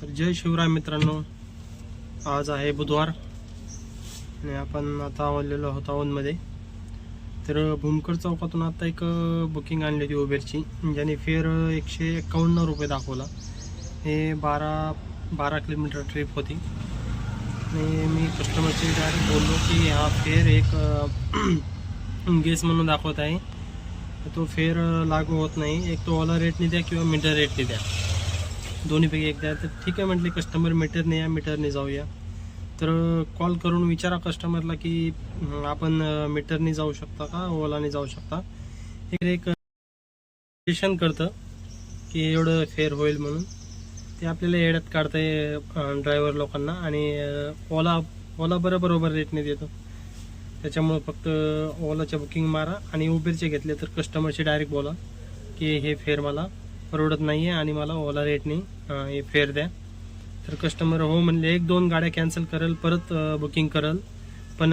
तर जय शिवराय मित्रांनो. आज आहे बुधवार. आणि आपण आता आवडलेलो आहोत औंधमध्ये तर भूमकर चौकातून आता एक बुकिंग आणली होती उबेरची ज्याने फेअर एकशे एकावन्न रुपये दाखवला. हे बारा बारा किलोमीटर ट्रिप होती. आणि मी कस्टमरशी डायरेक्ट बोललो की हा फेअर एक गेस म्हणून दाखवत आहे. तो फेअर लागू होत नाही. एक तो ओला रेटने द्या किंवा मिडल रेटने द्या. दोन्हीपैकी एक द्या. तर ठीक आहे म्हटले कस्टमर मीटरने या मीटरने जाऊया. तर कॉल करून विचारा कस्टमरला की आपण मीटरने जाऊ शकता का? ओलाने जाऊ शकता? एक एक स्टेशन करतं की एवढं फेअर होईल म्हणून. ते आपल्याला येड्यात काढतंय ड्रायव्हर लोकांना आणि ओला ओला बरं बरोबर रेटने देतो. त्याच्यामुळं फक्त ओलाच्या बुकिंग मारा आणि उबेरचे घेतले तर कस्टमरशी डायरेक्ट बोला की हे फेअर मला. परवडत नाही आहे आणि मला ओला रेटने हे फेअर द्या. तर कस्टमर हो म्हणले एक दोन गाड्या कॅन्सल करेल परत बुकिंग करेल. पण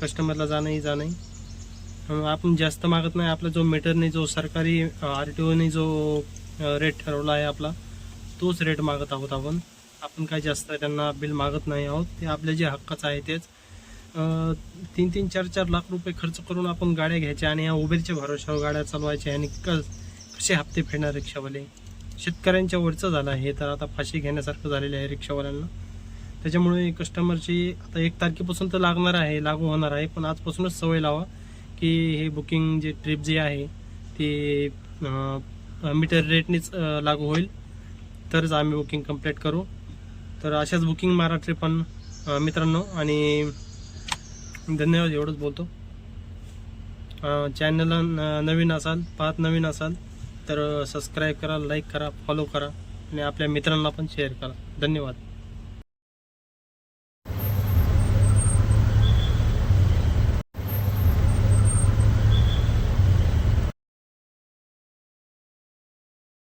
कस्टमरला जाणंही जाणंही आपण जास्त मागत नाही. आपला जो मीटरने जो सरकारी आर टी ओने जो रेट ठरवला आहे आपला तोच रेट मागत आहोत आपण. आपण काय जास्त त्यांना बिल मागत नाही आहोत. ते आपल्या जे हक्काचं आहे तेच. तीन तीन चार चार लाख रुपये खर्च करून आपण गाड्या घ्यायच्या आणि या उबेरच्या भरोशावर गाड्या चालवायच्या आणि असे कसे हप्ते फेडणार रिक्षावाले शेतकऱ्यांच्या वरचं झालं आहे हे तर आता फाशी घेण्यासारखं झालेलं आहे रिक्षावाल्यांना. त्याच्यामुळे कस्टमरची आता एक तारखेपासून तर लागणार आहे लागू होणार आहे पण आजपासूनच सवय लावा की हे बुकिंग जे ट्रिप जी आहे ती मीटर रेटनेच लागू होईल. तरच आम्ही बुकिंग कंप्लीट करू. तर अशाच बुकिंग मारा ट्रिप पण मित्रांनो आणि धन्यवाद एवढंच बोलतो. चॅनलला नवीन असाल पाहत नवीन असाल तर सबस्क्राईब करा लाईक करा फॉलो करा आणि आपल्या मित्रांना पण शेअर करा. धन्यवाद.